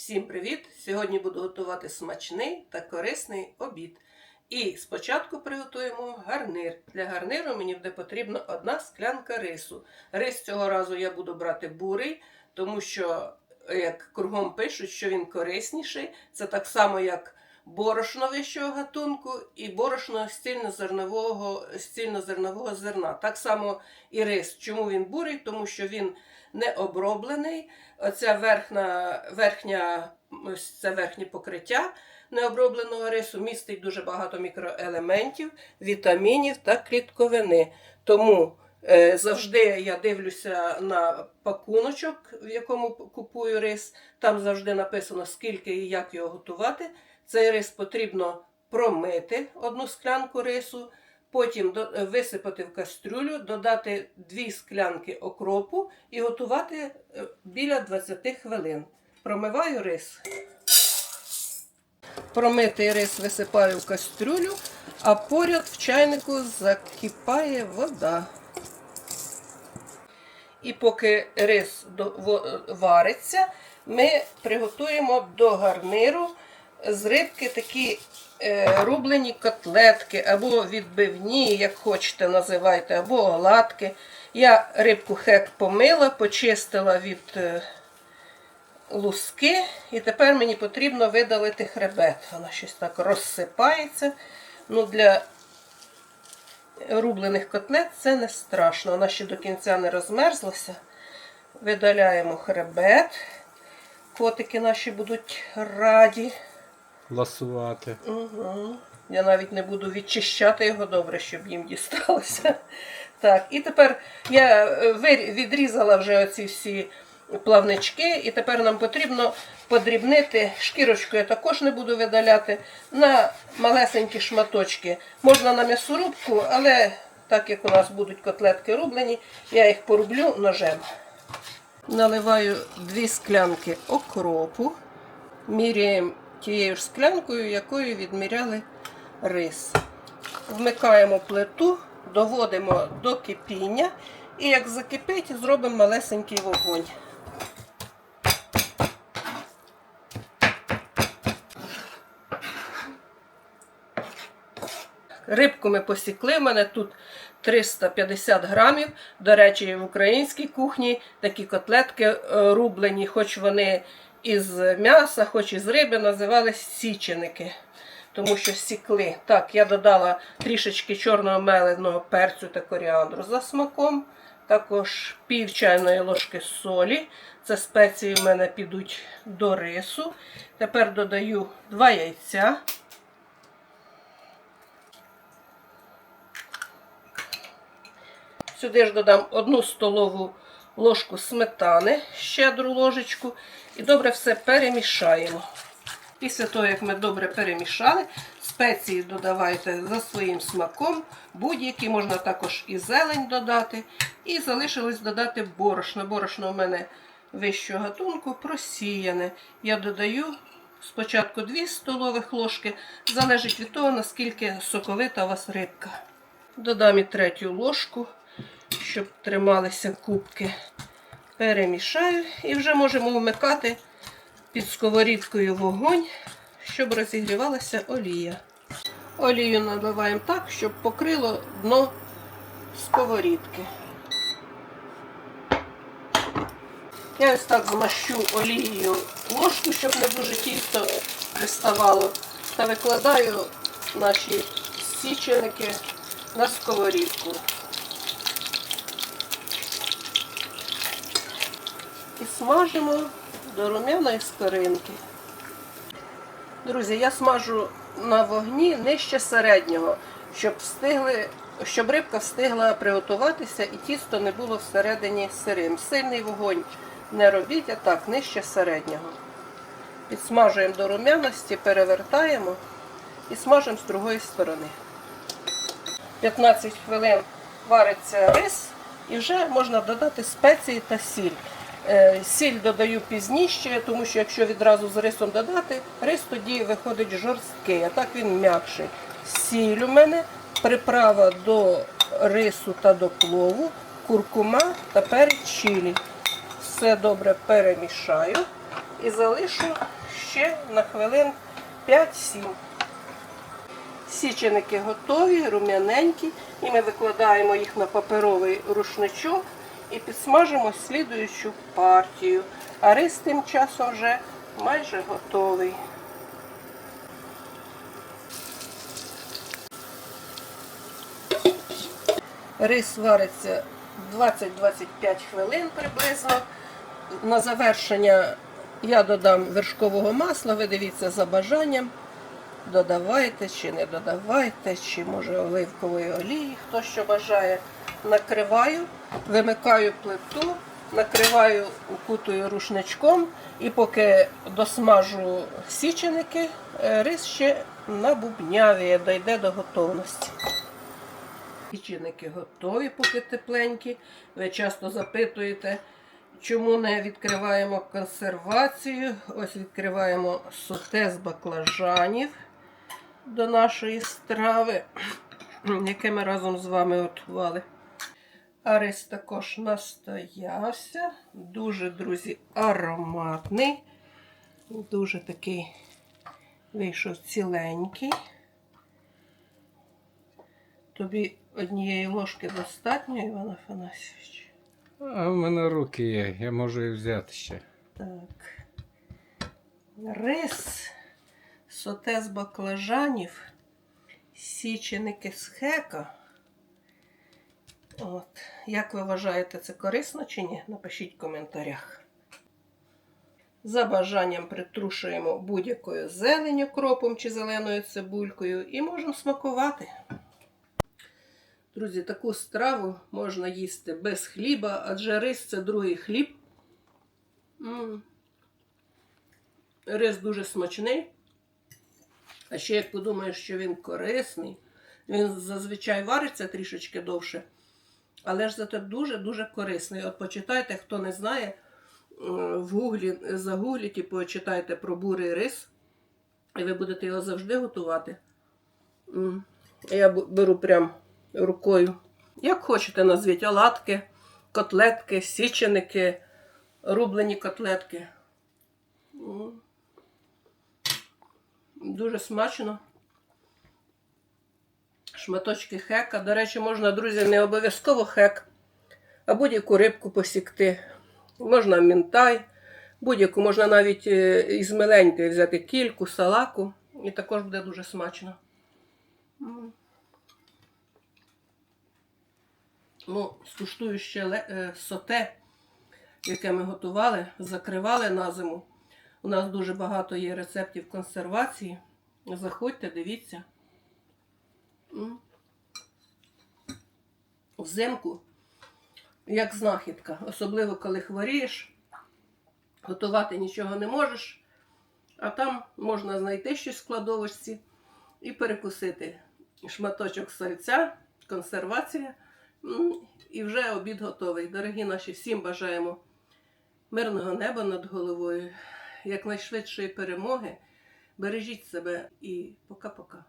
Всім привіт! Сьогодні буду готувати смачний та корисний обід. І спочатку приготуємо гарнир. Для гарниру мені буде потрібна одна склянка рису. Рис цього разу я буду брати бурий, тому що, як кругом пишуть, що він корисніший. Це так само, як борошно вищого гатунку і борошно стільнозернового, стільнозернового зерна. Так само і рис. Чому він бурий? Тому що він не оброблений. Оця верхня, верхня, це верхнє покриття необробленого рису містить дуже багато мікроелементів, вітамінів та клітковини. Тому е, завжди я дивлюся на пакуночок, в якому купую рис. Там завжди написано, скільки і як його готувати. Цей рис потрібно промити одну склянку рису. Потім е, висипати в кастрюлю, додати 2 склянки окропу і готувати е, біля 20 хвилин. Промиваю рис. Промитий рис висипаю в кастрюлю, а поряд в чайнику закипає вода. І поки рис вариться, ми приготуємо до гарниру з рибки такі е, рублені котлетки, або відбивні, як хочете називайте, або оладки. Я рибку хек помила, почистила від е, луски, і тепер мені потрібно видалити хребет. Вона щось так розсипається. Ну, для рублених котлет це не страшно. Вона ще до кінця не розмерзлася. Видаляємо хребет. Котики наші будуть раді. Ласувати. Угу. Я навіть не буду відчищати його добре, щоб їм дісталося. Так, і тепер я е, відрізала вже оці всі плавнички, і тепер нам потрібно подрібнити шкірочку, я також не буду видаляти, на малесенькі шматочки. Можна на м'ясорубку, але так як у нас будуть котлетки рублені, я їх порублю ножем. Наливаю дві склянки окропу міряємо тією ж склянкою, якою відміряли рис. Вмикаємо плиту, доводимо до кипіння і як закипить, зробимо малесенький вогонь. Рибку ми посікли. У мене тут 350 грамів. До речі, в українській кухні такі котлетки е, рублені, хоч вони із м'яса, хоч із риби, називались січеники. Тому що сікли. Так, я додала трішечки чорного меленого перцю та коріандру за смаком. Також пів чайної ложки солі. Це спеції в мене підуть до рису. Тепер додаю 2 яйця. Сюди ж додам одну столову ложку сметани, щедру ложечку, і добре все перемішаємо. Після того, як ми добре перемішали, спеції додавайте за своїм смаком, будь-які, можна також і зелень додати. І залишилось додати борошно. Борошно у мене вищого гатунку просіяне. Я додаю спочатку 2 столових ложки, залежить від того, наскільки соковита у вас рибка. Додам і третю ложку, щоб трималися кубки. Перемішаю і вже можемо вмикати під сковорідкою вогонь, щоб розігрівалася олія. Олію наливаємо так, щоб покрило дно сковорідки. Я ось так змащу олією ложку, щоб не дуже тісто приставало. Та викладаю наші січеники на сковорідку. Смажимо до румяної скоринки. Друзі, я смажу на вогні нижче середнього, щоб встигли, щоб рибка встигла приготуватися і тісто не було всередині сирим. Сильний вогонь не робіть, а так, нижче середнього. Підсмажуємо до румяності, перевертаємо і смажимо з другої сторони. 15 хвилин вариться рис і вже можна додати спеції та сіль. Е, Сіль додаю пізніше, тому що якщо відразу з рисом додати, рис тоді виходить жорсткий, а так він м'якший. Сіль у мене, приправа до рису та до плову, куркума та перець. Все добре перемішаю і залишу ще на хвилин 5-7. Січеники готові, рум'яненькі, і ми викладаємо їх на паперовий рушничок і підсмажимо слідуючу партію. А рис тим часом вже майже готовий. Рис вариться 20-25 хвилин приблизно. На завершення я додам вершкового масла, ви дивіться за бажанням. Додавайте чи не додавайте, чи може оливкової олії, хто що бажає. Накриваю, вимикаю плиту, накриваю, укутую рушничком і поки досмажу січеники, е, рис ще набубнявіє, дойде до готовності. Печіники готові, поки тепленькі. Ви часто запитуєте, чому не відкриваємо консервацію. Ось відкриваємо соте з баклажанів до нашої страви, яке ми разом з вами готували. А рис також настоявся. Дуже, друзі, ароматний. Дуже такий вийшов ціленький. Тобі однієї ложки достатньо, Іван Афанасьович? А в мене руки є, я можу і взяти ще. Так. Рис, соте з баклажанів, січеники з хека. От. Як ви вважаєте, це корисно чи ні? Напишіть в коментарях. За бажанням притрушуємо будь-якою зеленю, кропом чи зеленою цибулькою і можемо смакувати. Друзі, таку страву можна їсти без хліба, адже рис це другий хліб. М. Рис дуже смачний. А ще як подумаєш, що він корисний, він зазвичай вариться трішечки довше, але ж зате дуже-дуже корисний. От почитайте, хто не знає, е, в гуглі, загугліть і почитайте про бурий рис, і ви будете його завжди готувати. Я беру прям рукою. Як хочете, назвіть оладки, котлетки, січеники, рублені котлетки. Дуже смачно. Шматочки хека. До речі, можна, друзі, не обов'язково хек, а будь-яку рибку посікти. Можна мінтай, будь-яку, можна навіть е, із миленької взяти кільку, салаку, і також буде дуже смачно. Ну, скуштую ще е, соте, яке ми готували, закривали на зиму. У нас дуже багато є рецептів консервації. Заходьте, дивіться. Взимку, як знахідка, особливо коли хворієш, готувати нічого не можеш, а там можна знайти щось в кладовочці і перекусити. Шматочок сальця, консервація. І вже обід готовий. Дорогі наші, всім бажаємо мирного неба над головою, якнайшвидшої перемоги. Бережіть себе і пока-пока.